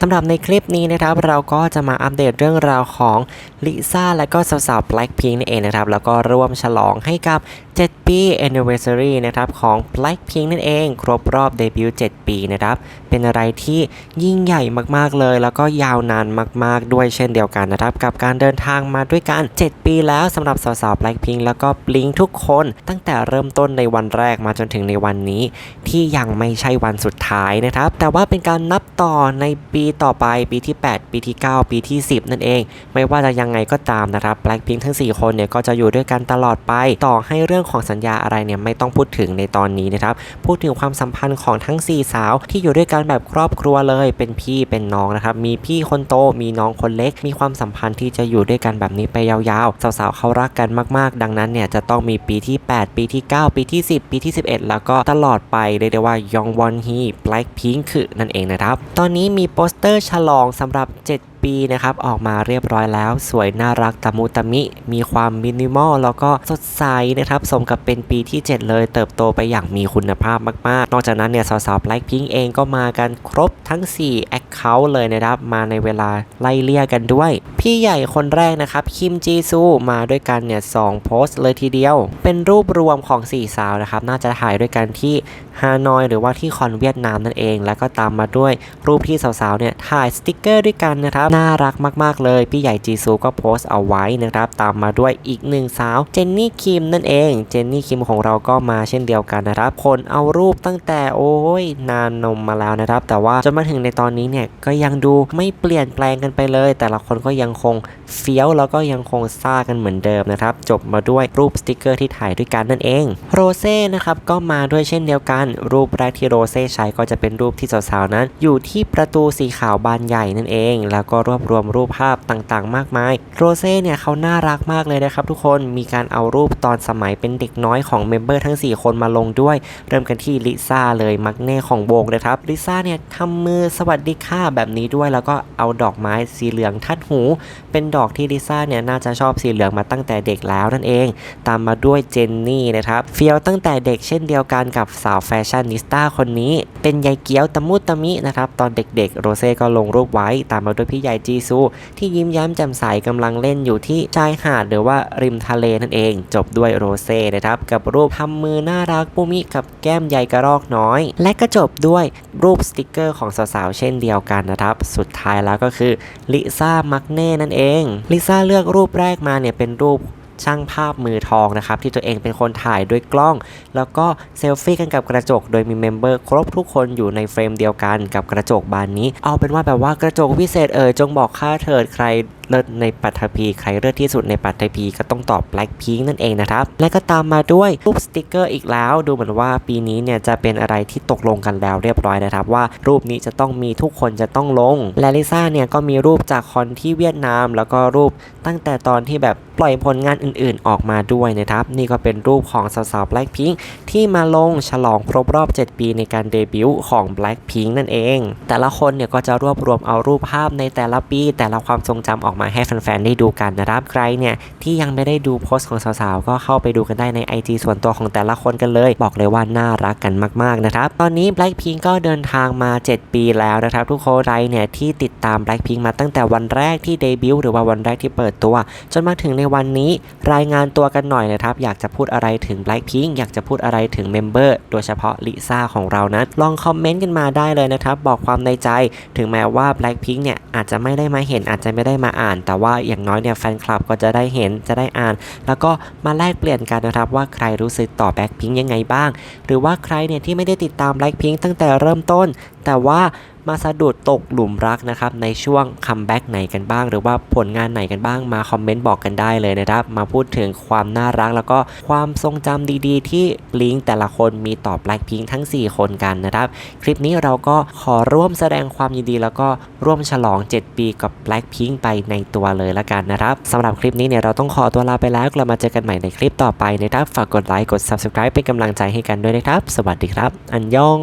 สำหรับในคลิปนี้นะครับเราก็จะมาอัปเดตเรื่องราวของลิซ่าและก็สาวๆ Blackpink นั่นเองนะครับแล้วก็ร่วมฉลองให้กับ 7 ปี anniversary นะครับของ Blackpink นั่นเอง ครบรอบเดบิวต์7ปีนะครับเป็นอะไรที่ยิ่งใหญ่มากๆเลย แล้วก็ยาวนานมาก ๆ ด้วยเช่นเดียวกันนะครับกับการเดินทางมาด้วยกัน 7 ปีแล้วสำหรับสาวๆ Blackpink แล้วก็ Blink ทุกคน ตั้งแต่เริ่มต้นในวันแรกมาจนถึงในวันนี้ ที่ยังไม่ใช่วันสุดท้ายนะครับแต่ว่าเป็นการนับต่อในปีต่อไปปีที่ 8 ปีที่ 9 ปีที่ 10 นั่นเอง ไม่ว่าจะยังไงก็ตามนะครับ Blackpink ทั้ง 4 คนเนี่ยก็จะอยู่ด้วยกันตลอดไป ต่อให้เรื่องของสัญญาอะไรเนี่ยไม่ต้องพูดถึงในตอนนี้นะครับพูดถึงความสัมพันธ์ของทั้ง 4 สาว ที่อยู่ด้วยกันแบบครอบครัวเลย เป็นพี่เป็นน้องนะครับมีพี่คนโตมีน้องคนเล็ก มีความสัมพันธ์ที่จะอยู่ด้วยกันแบบนี้ไปยาวๆ สาวๆเขารักกันมากๆ ดังนั้นเนี่ยจะต้องมีปีที่ 8 ปีที่ 9 ปีที่ 10 ปีที่ 11 แล้วก็ตลอดไปเรียกได้ว่ายองวอนฮี Blackpink คือนั่นเองนะครับตอนนี้มีโปสเตอร์ฉลองสำหรับ 7 ปีนะครับออกมาเรียบร้อยแล้ว สวยน่ารักตะมุตะมิ มีความมินิมอลแล้วก็สดใสนะครับสมกับเป็นปีที่ 7 เลย เติบโตไปอย่างมีคุณภาพมากๆ นอกจากนั้นเนี่ยสาวๆ Blackpink เองก็มากันครบทั้ง 4 Account เลยนะครับ มาในเวลาไล่เลี่ยกันด้วย พี่ใหญ่คนแรกนะครับคิมจีซูมาด้วยกันเนี่ยสองโพสต์เลยทีเดียว เป็นรูปรวมของ 4 สาวนะครับน่าจะถ่ายด้วยกันที่ฮานอยหรือว่าที่คอนเวียดนามนั่นเอง แล้วก็ตามมาด้วยรูปที่สาวๆเนี่ยถ่ายสติกเกอร์ด้วยกันนะครับน่ารักมากๆเลย พี่ใหญ่จีซูก็โพสต์เอาไว้นะครับ ตามมาด้วยอีกหนึ่งสาวเจนนี่คิมนั่นเอง เจนนี่คิมของเราก็มาเช่นเดียวกันนะครับ คนเอารูปตั้งแต่โอ้ยนานนมมาแล้วนะครับ แต่ว่าจนมาถึงในตอนนี้เนี่ยก็ยังดูไม่เปลี่ยนแปลงกันไปเลย แต่ละคนก็ยังคงเฟี้ยวแล้วก็ยังคงซ่ากันเหมือนเดิมนะครับ จบมาด้วยรูปสติกเกอร์ที่ถ่ายด้วยกันนั่นเอง โรเซ่นะครับก็มาด้วยเช่นเดียวกัน รูปแรกที่โรเซ่ใช้ก็จะเป็นรูปที่สาวๆนั้น อยู่ที่ประตูสีขาวบานใหญ่นั่นเอง แล้วก็รวบรวมรูปภาพต่างๆ มากมาย โรเซ่เนี่ยเขาน่ารักมากเลยนะครับทุกคน มีการเอารูปตอนสมัยเป็นเด็กน้อยของเมมเบอร์ทั้ง 4 คนมาลงด้วย เริ่มกันที่ลิซ่าเลยมักเน่ของวงนะครับ ลิซ่าเนี่ยทำมือสวัสดีค่ะแบบนี้ด้วย แล้วก็เอาดอกไม้สีเหลืองทัดหู เป็นดอกที่ลิซ่าเนี่ยน่าจะชอบสีเหลืองมาตั้งแต่เด็กแล้วนั่นเอง ตามมาด้วยเจนนี่นะครับ เฟียวตั้งแต่เด็กเช่นเดียวกันกับสาวแฟชั่นนิสต้าคนนี้ เป็นยายเกี๊ยวตะมุตะมินะครับ ตอนเด็กๆ โรเซ่ก็ลงรูปไว้ ตามมาด้วยพี่ใหญ่จีซู ที่ยิ้มแย้มแจ่มใสกำลังเล่นอยู่ที่ชายหาดหรือว่าริมทะเลนั่นเอง จบด้วยโรเซ่นะครับ กับรูปทำมือน่ารักปุมิกับแก้มใยกระรอกน้อย และก็จบด้วยรูปสติกเกอร์ของสาวๆเช่นเดียวกันนะครับ สุดท้ายแล้วก็คือลิซ่ามักเน่นั่นเองลิซ่าเลือกรูปแรกมาเนี่ยเป็นรูป ช่างภาพมือทองนะครับที่ตัวเองเป็นคนถ่ายด้วยกล้อง แล้วก็เซลฟี่กันกับกระจก โดยมีเมมเบอร์ครบทุกคนอยู่ในเฟรมเดียวกันกับกระจกบานนี้ เอาเป็นว่าแบบว่ากระจกพิเศษเอ่ยจงบอกข้าเถิดใครเลิศในปัตภีใครเลิศที่สุดในปัตภีก็ต้องตอบ Blackpink นั่นเองนะครับ และก็ตามมาด้วยรูปสติกเกอร์อีกแล้ว ดูเหมือนว่าปีนี้เนี่ยจะเป็นอะไรที่ตกลงกันแล้วเรียบร้อยนะครับว่ารูปนี้จะต้องมีทุกคนจะต้องลง และลิซ่าเนี่ยก็มีรูปจากคอนที่เวียดนาม แล้วก็รูปตั้งแต่ตอนที่แบบปล่อยผลงานอื่นๆ ออกมาด้วยนะครับ นี่ก็เป็นรูปของสาวๆ Blackpink ที่มาลงฉลองครบรอบ 7 ปีในการเดบิวต์ของ Blackpink นั่นเอง แต่ละคนเนี่ยก็จะรวบรวมเอารูปภาพในแต่ละปี แต่ละความทรงจำออกมาให้แฟนๆได้ดูกันนะครับ ใครเนี่ยที่ยังไม่ได้ดูโพสต์ของสาวๆ ก็เข้าไปดูกันได้ใน IG ส่วนตัวของแต่ละคนกันเลย บอกเลยว่าน่ารักกันมากๆนะครับ ตอนนี้ Blackpink ก็เดินทางมา 7 ปีแล้วนะครับทุกคนใครเนี่ยที่ติดตาม Blackpink มาตั้งแต่วันแรกที่เดบิวต์หรือว่าวันแรกที่เปิดตัว จนมาถึงในวันนี้รายงานตัวกันหน่อยนะครับ อยากจะพูดอะไรถึง Blackpink อยากจะพูดอะไรถึงเมมเบอร์โดยเฉพาะลิซ่าของเรานั้นลองคอมเมนต์กันมาได้เลยนะครับบอกความในใจ ถึงแม้ว่า Blackpink เนี่ยอาจจะไม่ได้มาเห็นอาจจะไม่ได้มาอ่านแต่ว่าอย่างน้อยเนี่ยแฟนคลับก็จะได้เห็นจะได้อ่าน แล้วก็มาแลกเปลี่ยนกันนะครับว่าใครรู้สึกต่อแบ็คพิงยังไงบ้าง หรือว่าใครเนี่ยที่ไม่ได้ติดตามแบ็คพิงตั้งแต่เริ่มต้น แต่ว่า มาสะดุดตกหลุมรักนะครับในช่วงคัมแบ็กไหนกันบ้าง หรือว่าผลงานไหนกันบ้างมาคอมเมนต์บอกกันได้เลยนะครับ มาพูดถึงความน่ารักแล้วก็ความทรงจำดีๆ ที่ลิงแต่ละคนมีต่อ Blackpink ทั้ง 4 คนกันนะครับ คลิปนี้เราก็ขอร่วมแสดงความยินดีแล้วก็ร่วมฉลอง 7 ปีกับ Blackpink ไปในตัวเลยละกันนะครับสำหรับคลิปนี้เนี่ยเราต้องขอตัวลาไปแล้วกลับมาเจอกันใหม่ในคลิปต่อไปนะครับ ฝากกดไลค์กด subscribe เป็นกำลังใจให้กันด้วยนะครับ สวัสดีครับ อันยอง